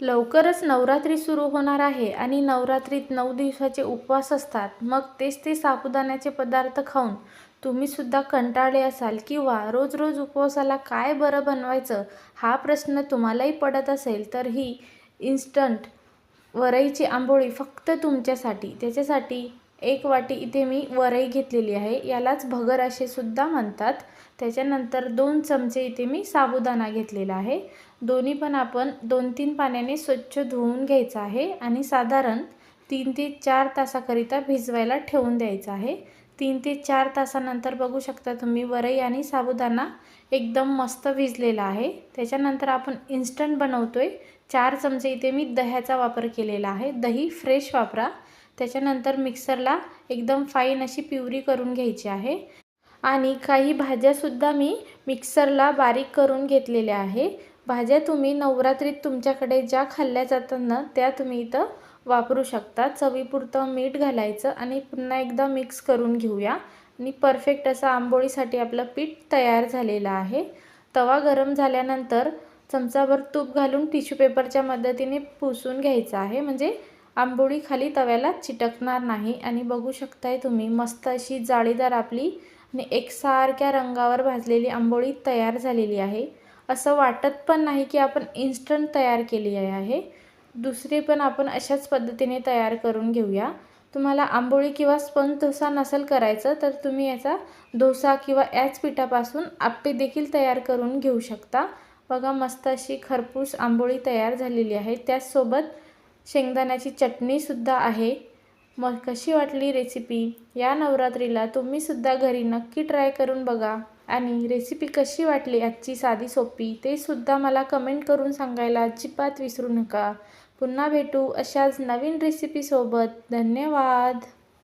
लवकरच नवरात्री सुरू होणार आहे आणि नवरात्रीत नऊ दिवसाचे उपवास असतात. मग तेच ते साबुदाण्याचे पदार्थ खाऊन तुम्हीसुद्धा कंटाळले असाल किंवा रोज रोज उपवासाला काय बरं बनवायचं हा प्रश्न तुम्हालाही पडत असेल तर ही इन्स्टंट वरईची आंबोळी फक्त तुमच्यासाठी त्याच्यासाठी एक वाटी इथे मी वरई घेतलेली आहे. यालाच भगर असे सुद्धा म्हणतात. त्याच्यानंतर दोन चमचे इथे मी साबुदाणा घेतलेला आहे. दोन्ही पण आपण दोन तीन पाण्याने स्वच्छ धुवून घ्यायचं आहे आणि साधारण तीन ते चार तासाकरिता भिजवायला ठेवून द्यायचं आहे. तीन ते चार तासानंतर बघू शकता तुम्ही वरई आणि साबुदाणा एकदम मस्त भिजलेला आहे. त्याच्यानंतर आपण इन्स्टंट आहे चार चमचे इथे मी दह्याचा वापर केलेला आहे. दही फ्रेश वापरा. त्याच्यानंतर मिक्सरला एकदम फाईन अशी पिवरी करून घ्यायची आहे. आणि काही भाज्यासुद्धा मी मिक्सरला बारीक करून घेतलेल्या आहे. भाज्या तुम्ही नवरात्रीत तुमच्याकडे ज्या खाल्ल्या जातात ना त्या तुम्ही इथं वापरू शकता. चवीपुरतं मीठ घालायचं आणि पुन्हा एकदा मिक्स करून घेऊया. आणि परफेक्ट असं आंबोळीसाठी आपलं पीठ तयार झालेलं आहे. तवा गरम झाल्यानंतर चमचाभर तूप घालून टिश्यू पेपरच्या मदतीने पुसून घ्यायचं आहे. म्हणजे आंबोळी खाली तव्याला चिटकणार नाही. आणि बघू शकताय तुम्ही मस्त अशी जाळीदार आपली आणि एकसारख्या रंगावर भाजलेली आंबोळी तयार झालेली आहे. असं वाटत पण नाही की आपण इन्स्टंट तयार केली आहे. दुसरी पण आपण अशाच पद्धतीने तयार करून घेऊया. तुम्हाला आंबोळी किंवा स्पंज डोसा नसेल करायचं तर तुम्ही याचा डोसा किंवा याच पिठापासून आप्पे देखील तयार करून घेऊ शकता. बघा मस्त अशी खरपूस आंबोळी तयार झालेली आहे. त्याचसोबत शेंगदाण्याची चटणीसुद्धा आहे. मग कशी वाटली रेसिपी या नवरात्रीला तुम्हीसुद्धा घरी नक्की ट्राय करून बघा. आणि रेसिपी कशी वाटली आजची साधी सोपी? ते सुद्धा मला कमेंट करून सांगायला अजिबात विसरू नका. पुन्हा भेटू अशाच नवीन रेसिपीसोबत धन्यवाद!